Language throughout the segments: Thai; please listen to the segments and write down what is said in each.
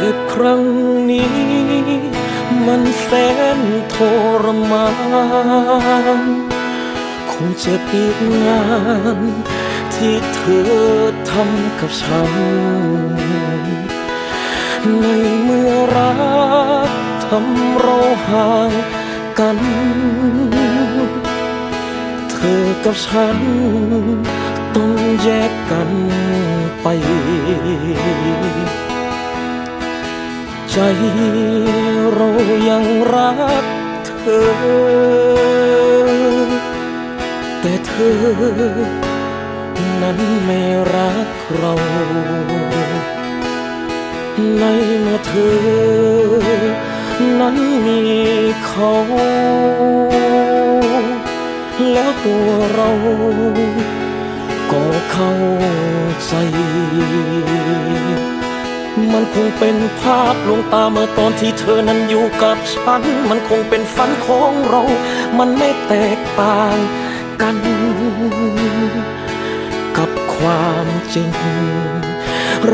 ็บครั้งนี้ มันแสนทรมาน คงเจ็บอีกนาน ที่เธอทำกับฉัน ในเมื่อรักทำเราห่างกัน เธอกับฉัน ต้องแยกกันไป ใจเรายังรักเธอ แต่เธอ นั้นไม่รักเรา ในเมื่อเธอ นั้นมีเขา แล้วตัวเราก็เข้าใจ มันคงเป็นภาพลวงตาเมื่อตอนที่เธอนั้นอยู่กับฉัน มันคงเป็นฝันของเรา มันไม่แตกต่างกัน กับความจริง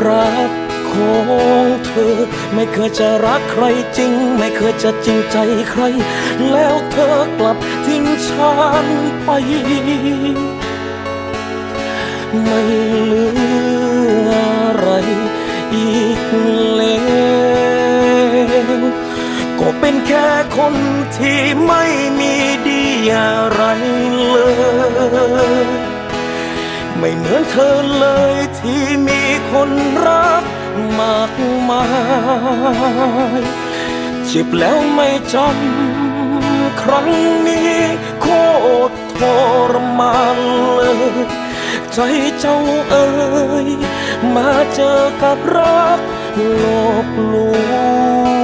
รักของเธอ ไม่เคยจะรักใครจริง ไม่เคยจะจริงใจใคร แล้วเธอกลับทิ้งฉันไป ไม่เหลือ ลวก็เป็นแค่คนที่ไม่มีดีอะไรเลย ไม่เหมือนเธอเลยที่มีคนรักมากมายเจ็บแล้วไม่จำครั้งนี้โคตรทรมานเลย ใจเจ้าเอ๋ยมาเจอกับรัก หลอกลวง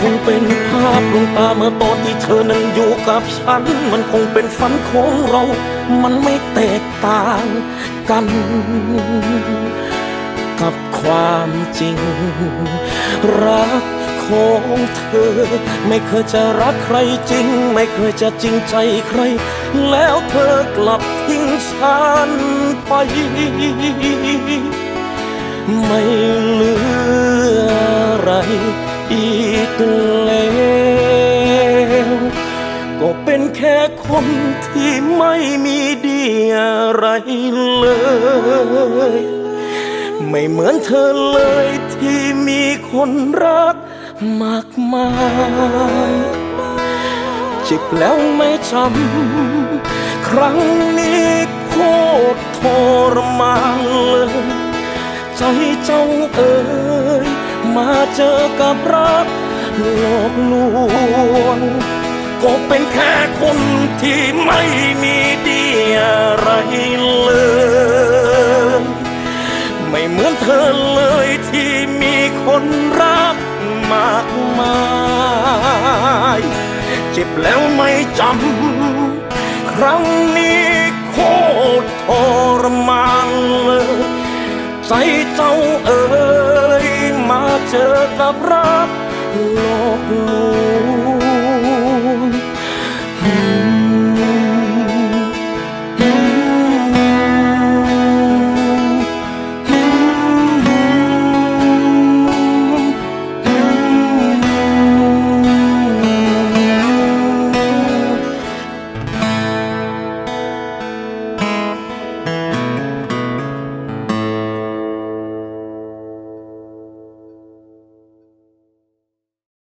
คงเป็นภาพลวงตาเมื่อตอนที่เธอนั้นอยู่กับฉัน มันคงเป็นฝันของเรา มันไม่แตกต่างกัน กับความจริง รักของเธอ ไม่เคยจะรักใครจริง ไม่เคยจะจริงใจใคร แล้วเธอกลับทิ้งฉันไป ไม่ คนที่ไม่มีดีอะไรเลย ไม่เหมือนเธอเลยที่มีคนรักมากมายเจ็บแล้วไม่จำครั้งนี้โคตรทรมานเลยใจเจ้าเอ๋ยมาเจอกับรักหลอกลวง ก็เป็นแค่คนที่ไม่มีดีอะไรเลย ไม่เหมือนเธอเลยที่มีคนรักมากมายเจ็บแล้วไม่จำ ครั้งนี้โคตรทรมานเลย ใจเจ้าเอ๋ยมาเจอกับรักหลกลวง